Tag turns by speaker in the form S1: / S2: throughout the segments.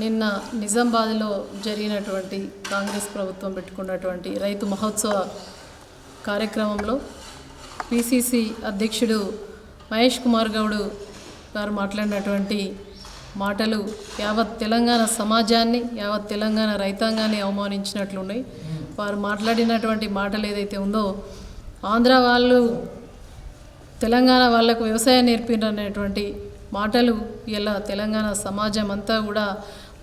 S1: నిన్న నిజామాబాద్లో జరిగినటువంటి కాంగ్రెస్ ప్రభుత్వం పెట్టుకున్నటువంటి రైతు మహోత్సవ కార్యక్రమంలో పిసిసి అధ్యక్షుడు మహేష్ కుమార్ గౌడ్ గారు మాట్లాడినటువంటి మాటలు యావత్ తెలంగాణ సమాజాన్ని యావత్ తెలంగాణ రైతాంగాన్ని అవమానించినట్లున్నాయి. వారు మాట్లాడినటువంటి మాటలు ఏదైతే ఉందో ఆంధ్ర వాళ్ళు తెలంగాణ వాళ్ళకు వ్యవసాయం నేర్పినటువంటి మాటలు ఇలా తెలంగాణ సమాజం అంతా కూడా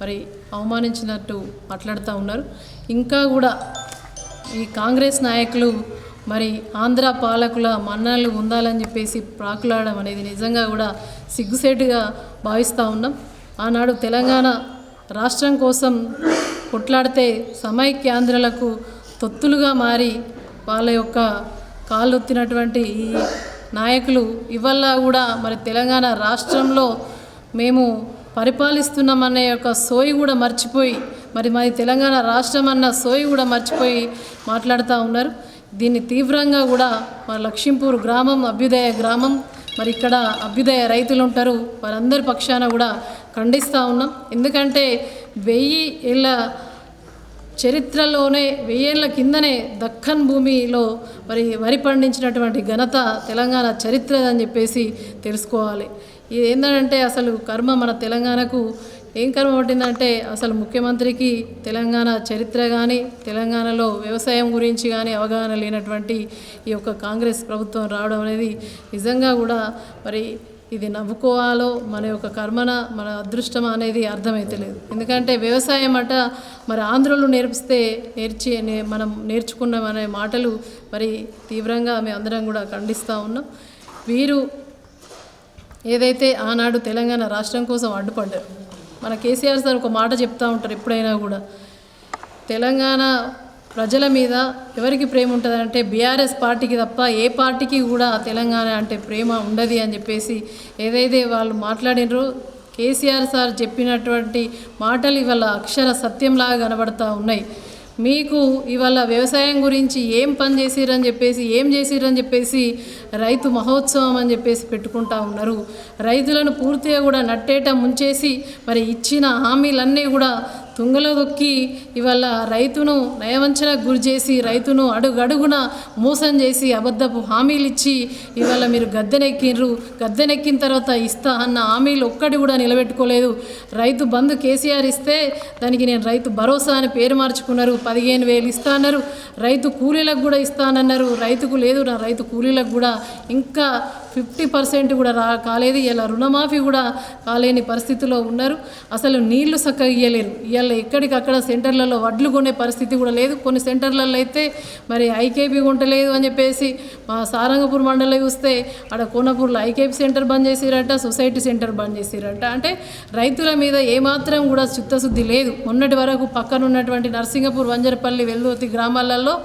S1: మరి అవమానించినట్టు మాట్లాడుతూ ఉన్నారు. ఇంకా కూడా ఈ కాంగ్రెస్ నాయకులు మరి ఆంధ్ర పాలకుల మన్ననలు ఉండాలని చెప్పేసి ప్రాకులాడడం అనేది నిజంగా కూడా సిగ్గుసేటుగా భావిస్తూ ఉన్నాం. ఆనాడు తెలంగాణ రాష్ట్రం కోసం కొట్లాడితే సమైక్యాంధ్రులకు తొత్తులుగా మారి వాళ్ళ యొక్క కాళ్ళొత్తినటువంటి ఈ నాయకులు ఇవల్ల కూడా మరి తెలంగాణ రాష్ట్రంలో మేము పరిపాలిస్తున్నామనే యొక్క సోయి కూడా మర్చిపోయి మరి మరి తెలంగాణ రాష్ట్రం అన్న సోయి కూడా మర్చిపోయి మాట్లాడుతూ ఉన్నారు. దీన్ని తీవ్రంగా కూడా మన లక్ష్మీపూర్ గ్రామం అభ్యుదయ గ్రామం మరి ఇక్కడ అభ్యుదయ రైతులు ఉంటారు వారందరి పక్షాన కూడా ఖండిస్తూ ఉన్నాం. ఎందుకంటే వెయ్యి ఏళ్ళ చరిత్రలోనే వెయ్యేళ్ళ కిందనే దక్కన్ భూమిలో మరి వరి పండించినటువంటి ఘనత తెలంగాణ చరిత్ర అని చెప్పేసి తెలుసుకోవాలి. ఇది ఏంటంటే అసలు కర్మ మన తెలంగాణకు ఏం కర్మ పట్టిందంటే అసలు ముఖ్యమంత్రికి తెలంగాణ చరిత్ర కానీ తెలంగాణలో వ్యవసాయం గురించి కానీ అవగాహన లేనటువంటి ఈ యొక్క కాంగ్రెస్ ప్రభుత్వం రావడం అనేది నిజంగా కూడా మరి ఇది నవ్వుకోవాలో మన యొక్క కర్మన మన అదృష్టం అనేది అర్థమైతలేదు. ఎందుకంటే వ్యవసాయం అట మరి ఆంధ్రులు నేర్పిస్తే నేర్చి మనం నేర్చుకున్నాం అనే మాటలు మరి తీవ్రంగా మేము అందరం కూడా ఖండిస్తూ ఉన్నాం. వీరు ఏదైతే ఆనాడు తెలంగాణ రాష్ట్రం కోసం అడ్డుపడ్డారు మన కేసీఆర్ సార్ ఒక మాట చెప్తా ఉంటారు ఎప్పుడైనా కూడా. తెలంగాణ ప్రజల మీద ఎవరికి ప్రేమ ఉంటుంది అంటే బీఆర్ఎస్ పార్టీకి తప్ప ఏ పార్టీకి కూడా తెలంగాణ అంటే ప్రేమ ఉండదు అని చెప్పేసి ఏదైతే వాళ్ళు మాట్లాడినరో కేసీఆర్ సార్ చెప్పినటువంటి మాటలు ఇవాళ అక్షర సత్యంలాగా కనబడతా ఉన్నాయి. మీకు ఇవాళ వ్యవసాయం గురించి ఏం పని చేసిరని చెప్పేసి ఏం చేసిరని చెప్పేసి రైతు మహోత్సవం అని చెప్పేసి పెట్టుకుంటా ఉన్నారు. రైతులను పూర్తిగా కూడా నట్టేట ముంచేసి మరి ఇచ్చిన హామీలన్నీ కూడా తుంగలో దొక్కి ఇవాళ రైతును నయవంచనకు గురి చేసి రైతును అడుగడుగున మోసం చేసి అబద్ధపు హామీలు ఇచ్చి ఇవాళ మీరు గద్దెనెక్కిండ్రు. గద్దెనెక్కిన తర్వాత ఇస్తా అన్న హామీలు ఒక్కటి కూడా నిలబెట్టుకోలేదు. రైతు బంధు కేసీఆర్ ఇస్తే దానికి నేను రైతు భరోసా అని పేరు మార్చుకున్నారు. పదిహేను వేలు ఇస్తా అన్నారు. రైతు కూలీలకు కూడా ఇస్తానన్నారు రైతుకు లేదు నా రైతు కూలీలకు కూడా. ఇంకా ఫిఫ్టీ పర్సెంట్ కూడా రా కాలేదు. ఇలా రుణమాఫీ కూడా కాలేని పరిస్థితిలో ఉన్నారు. అసలు నీళ్ళు చక్కగా ఇయ్యలేరు. ఇవాళ ఎక్కడికక్కడ సెంటర్లలో వడ్లు కొనే పరిస్థితి కూడా లేదు. కొన్ని సెంటర్లలో అయితే మరి ఐకేపీ కొంటలేదు అని చెప్పేసి మా సారంగపూర్ మండలం చూస్తే ఆడ కోనపూర్లో ఐకేపీ సెంటర్ బంద్ చేసిరట సొసైటీ సెంటర్ బంద్ చేసిరట. అంటే రైతుల మీద ఏమాత్రం కూడా చిత్తశుద్ధి లేదు. మొన్నటి వరకు పక్కన ఉన్నటువంటి నర్సింగపూర్ వంజరపల్లి వెల్లుతి గ్రామాలలో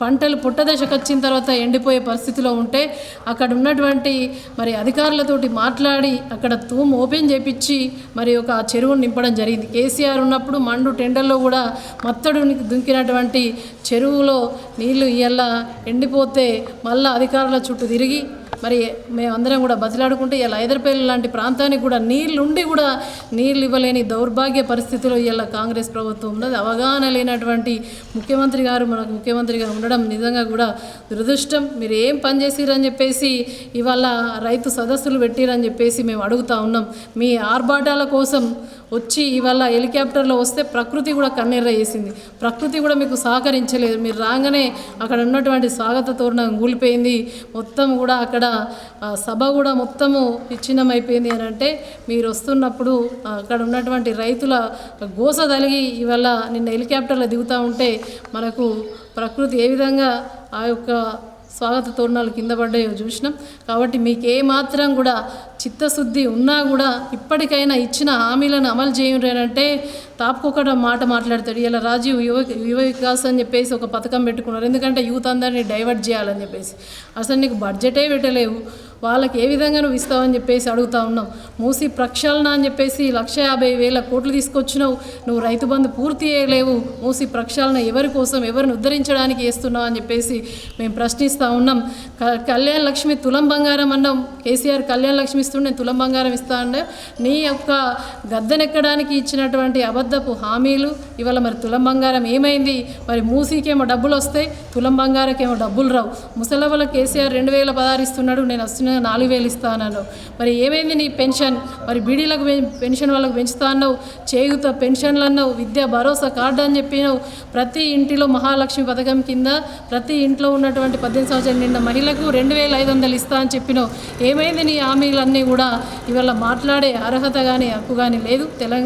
S1: పంటలు పుట్టదశకు వచ్చిన తర్వాత ఎండిపోయే పరిస్థితిలో ఉంటే అక్కడ ఉన్నటువంటి మరి అధికారులతోటి మాట్లాడి అక్కడ తూము ఓపెన్ చేపించి మరి ఒక ఆ చెరువును నింపడం జరిగింది. కేసీఆర్ ఉన్నప్పుడు మండు టెండర్లో కూడా మత్తడు దుంకినటువంటి చెరువులో నీళ్ళు ఇయ్యాల ఎండిపోతే మళ్ళా అధికారుల చుట్టూ తిరిగి మరి మేమందరం కూడా బతిలాడుకుంటే ఇలా ఐదరపల్లి లాంటి ప్రాంతానికి కూడా నీళ్ళు ఉండి కూడా నీళ్ళు ఇవ్వలేని దౌర్భాగ్య పరిస్థితిలో ఇలా కాంగ్రెస్ ప్రభుత్వం ఉన్నది. అవగాహన లేనటువంటి ముఖ్యమంత్రి గారు మనకు ముఖ్యమంత్రిగా ఉండడం నిజంగా కూడా దురదృష్టం. మీరు ఏం పని చేసిరని చెప్పేసి ఇవాళ రైతు సదస్సులు పెట్టిరని చెప్పేసి మేము అడుగుతా ఉన్నాం. మీ ఆర్భాటాల కోసం వచ్చి ఇవాళ హెలికాప్టర్లో వస్తే ప్రకృతి కూడా కన్నెర్ర వేసింది. ప్రకృతి కూడా మీకు సహకరించలేదు. మీరు రాగానే అక్కడ ఉన్నటువంటి స్వాగత తోరణం కూలిపోయింది. మొత్తం కూడా అక్కడ సభ కూడా మొత్తము విచ్ఛిన్నమైపోయింది అని అంటే మీరు వస్తున్నప్పుడు అక్కడ ఉన్నటువంటి రైతుల గోస తలిగి ఇవాళ నిన్న హెలికాప్టర్లో దిగుతూ ఉంటే మనకు ప్రకృతి ఏ విధంగా ఆ యొక్క స్వాగత తోరణాలు కింద పడ్డాయో చూసినాం. కాబట్టి మీకు ఏ మాత్రం కూడా చిత్తశుద్ధి ఉన్నా కూడా ఇప్పటికైనా ఇచ్చిన హామీలను అమలు చేయరంటే తాపుకొకట మాట మాట్లాడతాడు. ఇలా రాజీవ్ యువ యువ వికాస్ అని చెప్పేసి ఒక పథకం పెట్టుకున్నారు. ఎందుకంటే యూత్ అందరినీ డైవర్ట్ చేయాలని చెప్పేసి. అసలు నీకు బడ్జెటే పెట్టలేవు. వాళ్ళకి ఏ విధంగా నువ్వు ఇస్తావని చెప్పేసి అడుగుతా ఉన్నాం మూసి ప్రక్షాళన అని చెప్పేసి లక్ష యాభై వేల కోట్లు తీసుకొచ్చినావు. నువ్వు రైతు బంధు పూర్తి చేయలేవు. మూసి ప్రక్షాళన ఎవరి కోసం ఎవరిని ఉద్ధరించడానికి వేస్తున్నావు అని చెప్పేసి మేము ప్రశ్నిస్తూ ఉన్నాం. క- కళ్యాణ్ లక్ష్మి తులం బంగారం అన్నాం. కేసీఆర్ కళ్యాణ్ లక్ష్మి ఇస్తుండే తులం బంగారం ఇస్తా ఉండే నీ యొక్క గద్దెనెక్కడానికి ఇచ్చినటువంటి అబద్ధపు హామీలు ఇవాళ మరి తులం బంగారం ఏమైంది? మరి మూసీకేమో డబ్బులు వస్తాయి తులం బంగారకేమో డబ్బులు రావు. ముసలవల కేసీఆర్ రెండు వేల పదహారు ఇస్తున్నాడు నేను వస్తున్న నాలుగు వేలు ఇస్తానన్నావు మరి ఏమైంది నీ పెన్షన్? మరి బీడీలకు పెన్షన్ వాళ్ళకు పెంచుతా అన్నావు చేయుత పెన్షన్లు అన్నావు విద్యా భరోసా కార్డు అని చెప్పినావు. ప్రతి ఇంటిలో మహాలక్ష్మి పథకం కింద ప్రతి ఇంట్లో ఉన్నటువంటి పద్దెనిమిది సంవత్సరాలు నిన్న మహిళకు రెండు వేల ఐదు వందలు ఇస్తా అని చెప్పినావు. ఏమైంది నీ హామీలన్నీ? కూడా ఇవాళ మాట్లాడే అర్హత కానీ హక్కు కానీ లేదు. తెలంగాణ